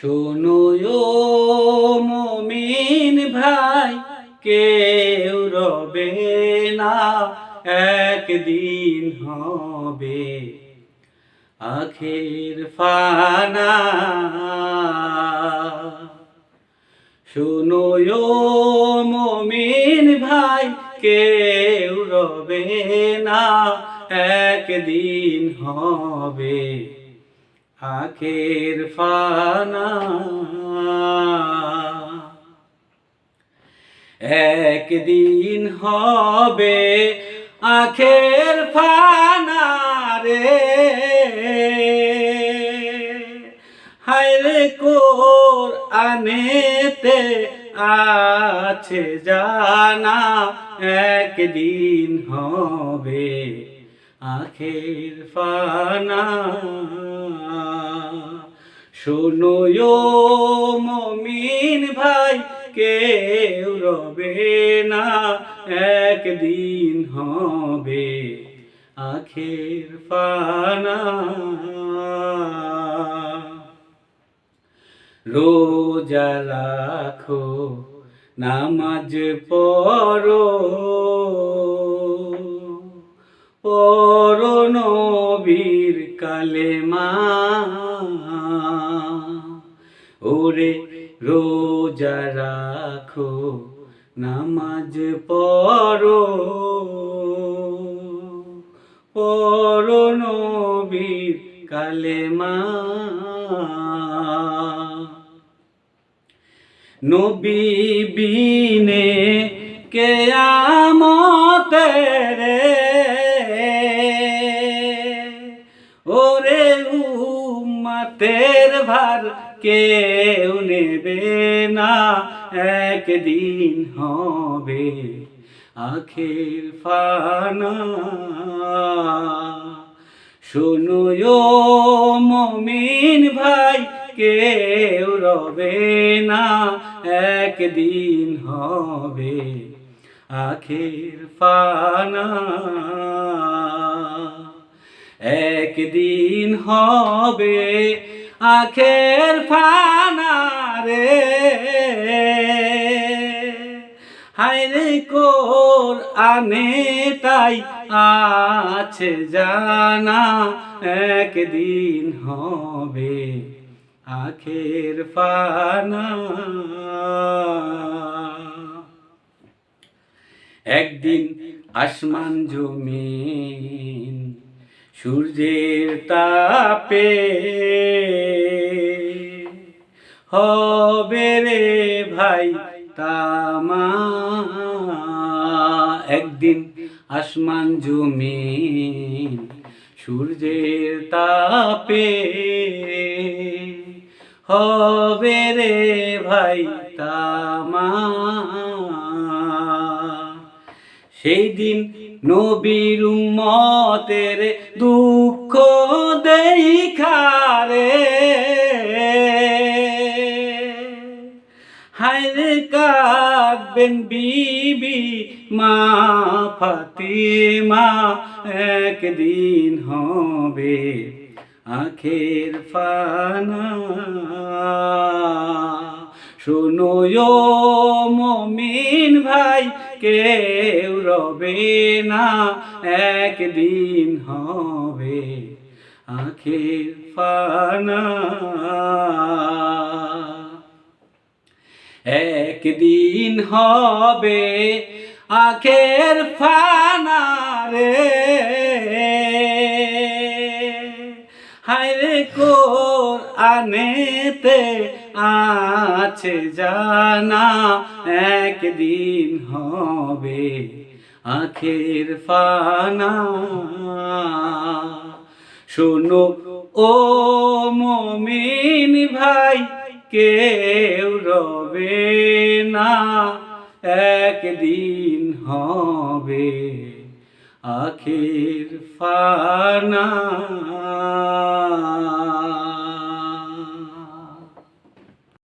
শোনো মমিন ভাই, কেউ রবে না, একদিন হবে। আখের ফানা। শোনো মমিন ভাই, কেউ রবে না, একদিন হবে। আখের ফানা। একদিন হবে আখের ফানা রে। হায়রে কোর আনেতে আছে জানা একদিন হবে আখের ফানা। শোনো ও মমিন ভাই, কেউ রবে না, একদিন হবে আখের ফানা। রোজা রাখো, নামাজ পড়ো পড়ো নবীর কালেমা। ওরে রোজা রাখো নামাজ পড়ো। পড়ো নবীর কালেমা। নবী বিনে কেয়ামতে ওরে উম্মতের ভার কেউ নেবে না, একদিন হবে আখের ফানা। শোনো মমিন ভাই, কেউ রবে না, একদিন হবে আখের ফানা। একদিন হবে আখের ফানা রে। হায়রে কোর আনে তাই আছে জানা, একদিন হবে আখের ফানা। একদিন আসমান জমিন সূর্যের তাপে হবে রে ভাই তামা। একদিন আসমান জমিন সূর্যের তাপে হবে রে ভাই তামা। সেই দিন নবীর উম্মতের দুঃখ দেখারে হায়রে কাঁদবেন বিবি মা ফাতিমা, একদিন হবে আখের ফানা। শোনো মমিন ভাই কেউ রবে না, একদিন হবে আখের ফানা। একদিন হবে আখের ফানা রে। হায়রে কোর আনেতে আছে জানা, একদিন হবে আখের ফানা। শোনো, ও মমিন ভাই, কেউ রবে না, একদিন হবে আখের ফানা।